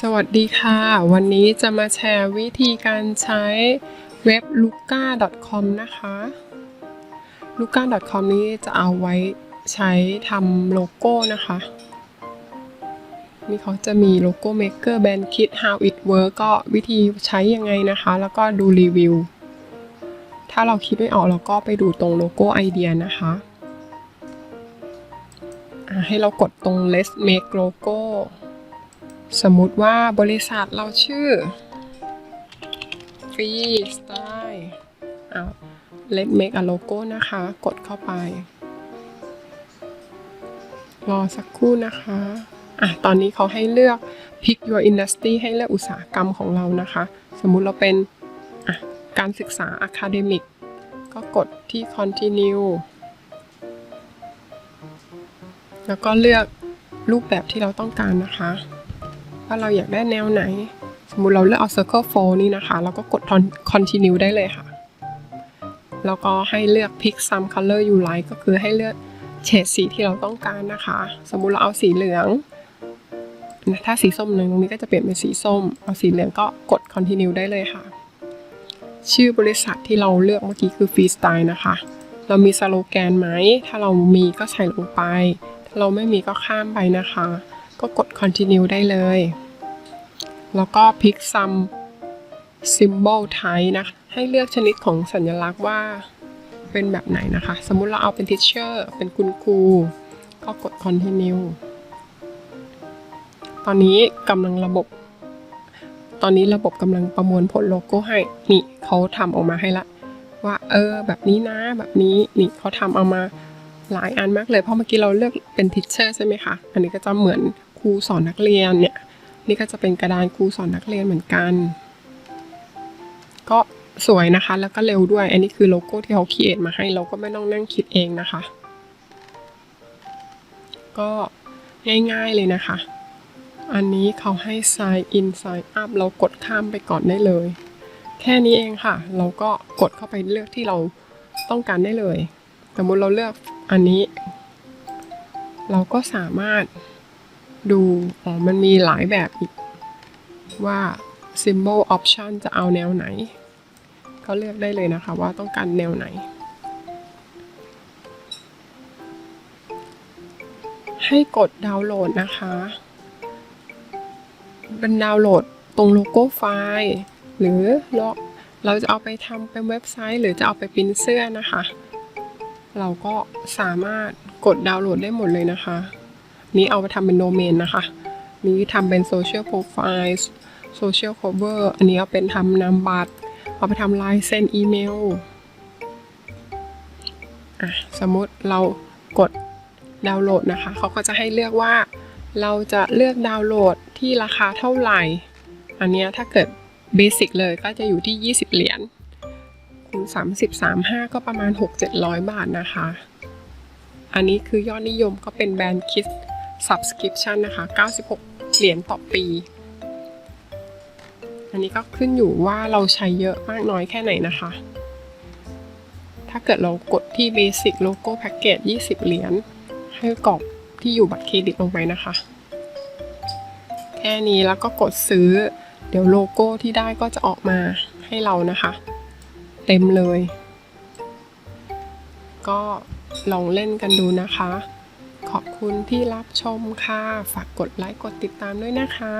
สวัสดีค่ะ วันนี้จะมาแชร์วิธีการใช้เว็บ luca.com นะคะ luca.com นี้จะเอาไว้ใช้ทำโลโก้นะคะ นี่เขาจะมีโลโก้ Maker Band Kit How it work ก็วิธีใช้ยังไงนะคะ แล้วก็ดูรีวิว ถ้าเราคิดไม่ออกเราก็ไปดูตรงโลโก้ไอเดียนะคะอะให้เรากดตรง Let's Make Logo สมมุติว่าบริษัทเราชื่อ Free Style เอา Let's make a logo นะคะ กดเข้าไป รอสักครู่นะคะอะตอนนี้เขาให้เลือก pick your industry ให้เลือกอุตสาหกรรมของเรานะคะ สมมุติเราเป็นอะการศึกษา academic ก็กดที่ continue แล้วก็เลือกรูปแบบที่เราต้องการนะคะ ว่าเราอยากได้แนวไหน สมมุติเราเลือกเอา circle f o l นี่นะคะ เราก็กด continue ได้เลยค่ะ แล้วก็ให้เลือก pick some color you like ก็คือให้เลือกเฉดสีที่เราต้องการนะคะ สมมุติเราเอาสีเหลืองนะถ้าสีส้มหนึ่งตรงนี้ก็จะเปลี่ยนเป็นสีส้ม เอาสีเหลืองก็กด continue ได้เลยค่ะ ชื่อบริษัทที่เราเลือกเมื่อกี้คือ freestyle นะคะ เรามีสโลแกนไหม ถ้าเรามีก็ใส่ลงไป ถ้าเราไม่มีก็ข้ามไปนะคะ ก็กด continue ได้เลย แล้วก็ pick some symbol type นะ ให้เลือกชนิดของสัญลักษณ์ว่าเป็นแบบไหนนะคะ สมมุติเราเอาเป็น teacher เป็นคุณครู ก็กด continue ตอนนี้กำลังระบบ ตอนนี้ระบบกำลังประมวลผลโลโก้ให้ นี่เขาทำออกมาให้ละ ว่าเออแบบนี้นะ แบบนี้ นี่เขาทำเอามาหลายอันมากเลย เพราะเมื่อกี้เราเลือกเป็น teacher ใช่ไหมคะ อันนี้ก็จะเหมือนครูสอนนักเรียนเนี่ย นี่ก็จะเป็นกระดานครูสอนนักเรียนเหมือนกัน ก็สวยนะคะแล้วก็เร็วด้วย อันนี้คือโลโก้ที่เขาคิดมาให้เราก็ไม่ต้องนั่งคิดเองนะคะ ก็ง่ายๆเลยนะคะ อันนี้เขาให้ sign in sign up เรากดข้ามไปก่อนได้เลย แค่นี้เองค่ะ เราก็กดเข้าไปเลือกที่เราต้องการได้เลย สมมติเราเลือกอันนี้ เราก็สามารถ ดู อ๋อ มันมีหลายแบบอีก ว่า symbol option จะเอาแนวไหน ก็เลือกได้เลยนะคะว่าต้องการแนวไหน ให้กดดาวน์โหลดนะคะเป็นดาวน์โหลดตรงโลโก้ไฟล์ หรือเราเราจะเอาไปทำเป็นเว็บไซต์ หรือจะเอาไปปริ้นเสื้อนะคะ เราก็สามารถกดดาวน์โหลดได้หมดเลยนะคะ นี้เอาไปทำเป็นโดเมนนะคะ นี้ทำเป็นโซเชียลโปรไฟล์โซเชียล cover อันนี้เอาเป็นทำนามบัตร เอาไปทำลายเซ็นอีเมลอะสมมติเรากดดาวน์โหลดนะคะ เขาก็จะให้เลือกว่าเราจะเลือกดาวน์โหลดที่ราคาเท่าไหร่ อันนี้ถ้าเกิดเบสิกเลยก็จะอยู่ที่ 20 เหรียญคูณ30 35 ก็ประมาณ 6-700 บาทนะคะ อันนี้คือยอดนิยมก็เป็นแบรนด์คิด subscription นะคะ 96 เหรียญต่อปี อันนี้ก็ขึ้นอยู่ว่าเราใช้เยอะมากน้อยแค่ไหนนะคะ ถ้าเกิดเรากดที่ Basic Logo Package 20 เหรียญ ให้กรอกที่อยู่บัตรเครดิตลงไปนะคะ แค่นี้แล้วก็กดซื้อ เดี๋ยวโลโก้ที่ได้ก็จะออกมาให้เรานะคะ เต็มเลย ก็ลองเล่นกันดูนะคะ ขอบคุณที่รับชมค่ะ ฝากกดไลค์กดติดตามด้วยนะคะ